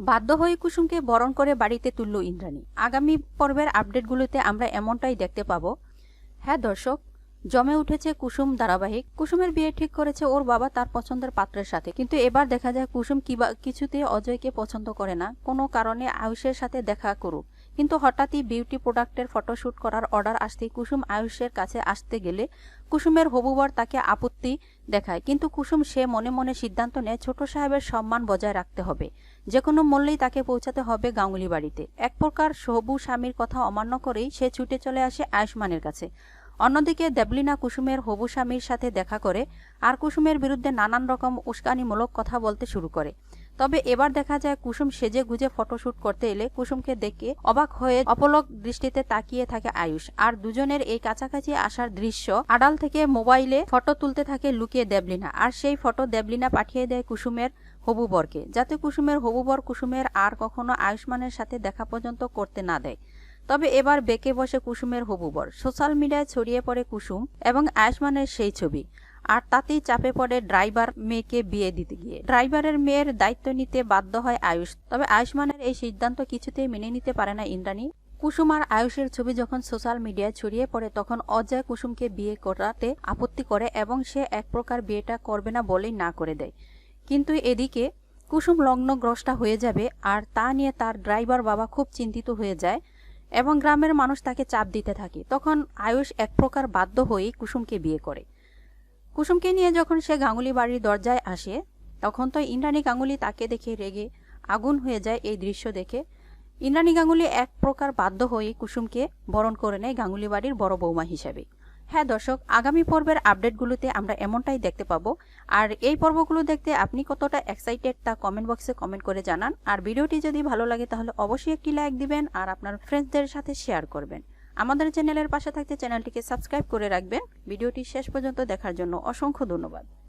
বাধ্য হয়ে কুসুমকে বরণ করে বাড়িতে তুলল ইন্দ্রাণী। আগামী পর্বের আপডেটগুলোতে আমরা এমনটাই দেখতে পাব। হ্যাঁ দর্শক, জমে উঠেছে কুসুম ধারাবাহিক। কুসুমের বিয়ে ঠিক করেছে ওর বাবা তার পছন্দের পাত্রের সাথে। কিন্তু এবার দেখা যায় কুসুম কিবা কিছুতে অজয়কে পছন্দ করে না। কোনো কারণে আয়ুষের সাথে দেখা করুক। কিন্তু হঠাৎই বিউটি প্রোডাক্টের ফটোশ্যুট করার অর্ডার আসতেই কুসুম আয়ুষের কাছে আসতে গেলে কুসুমের হবুবর তাকে আপত্তি দেখায়। কিন্তু কুসুম সে মনে মনে সিদ্ধান্ত নেয়, ছোট সাহেবের সম্মান বজায় রাখতে হবে। যে কোনো মূল্যেই তাকে পৌঁছাতে হবে গাঙ্গুলি বাড়িতে। এক প্রকার সবু স্বামীর কথা অমান্য করেই সে ছুটে চলে আসে আয়ুষ্মানের কাছে। অন্যদিকে দেবলিনা কুসুমের হবু স্বামীর সাথে দেখা করে আর কুসুমের বিরুদ্ধে নানান রকম উস্কানিমূলক কথা বলতে শুরু করে। তবে এবার দেখা যায় কুসুম সেজে গুজে ফটোশ্যুট করতে এলে কুসুমকে দেখে অবাক হয়ে অপলক দৃষ্টিতে তাকিয়ে থাকে আয়ুষ। আর দুজনের এই কাছাকাছি আসার দৃশ্য আড়াল থেকে মোবাইলে ফটো তুলতে থাকে লুকিয়ে দেবলিনা। আর সেই ফটো দেবলিনা পাঠিয়ে দেয় কুসুমের হবুবরকে। যাতে কুসুমের হবুবর কুসুমের আর কখনো আয়ুষ্মানের সাথে দেখা পর্যন্ত করতে না দেয়। তবে এবার বেঁকে বসে কুসুমের হবুবর। সোশ্যাল মিডিয়ায় ছড়িয়ে পড়ে কুসুম এবং আয়ুষ্মানের সেই ছবি। আর তাতেই চাপে পড়ে ড্রাইভার মেয়েকে বিয়ে দিতে গিয়ে। ড্রাইভারের মেয়ের দায়িত্ব নিতে বাধ্য হয় আয়ুষ। তবে আয়ুষ্মানের এই সিদ্ধান্ত কিছুতেই মেনে নিতে পারে না ইন্দ্রাণী। কুসুম আর আয়ুষের ছবি যখন সোশ্যাল মিডিয়ায় ছড়িয়ে পড়ে, তখন অজয় কুসুমকে বিয়ে করাতে আপত্তি করে এবং সে এক প্রকার বিয়েটা করবে না বলেই না করে দেয়। কিন্তু এদিকে কুসুম লগ্নগ্রস্তা হয়ে যাবে আর তা নিয়ে তার ড্রাইভার বাবা খুব চিন্তিত হয়ে যায় এবং গ্রামের মানুষ তাকে চাপ দিতে থাকে। তখন আয়ুষ এক প্রকার বাধ্য হয়েই কুসুমকে বিয়ে করে। কুসুমকে নিয়ে যখন সে গাঙ্গুলি বাড়ির দরজায় আসে, তখন তো ইন্দ্রাণী গাঙ্গুলি তাকে দেখে রেগে আগুন হয়ে যায় এই দৃশ্য দেখে। ইন্দ্রাণী গাঙ্গুলি এক প্রকার বাধ্য হয়ে কুসুমকে বরণ করে নেয় গাঙ্গুলি বাড়ির বড় বৌমা হিসেবে। হ্যাঁ দর্শক, আগামী পর্বের আপডেটগুলোতে আমরা এমনটাই দেখতে পাবো। আর এই পর্বগুলো দেখতে আপনি কতটা এক্সাইটেড তা কমেন্ট বক্সে কমেন্ট করে জানান। আর ভিডিওটি যদি ভালো লাগে তাহলে অবশ্যই একটি লাইক দিবেন আর আপনার ফ্রেন্ডসদের সাথে শেয়ার করবেন। আমাদের চ্যানেলের পাশে থাকতে চ্যানেলটিকে সাবস্ক্রাইব করে রাখবেন। ভিডিওটি শেষ পর্যন্ত দেখার জন্য অসংখ্য ধন্যবাদ।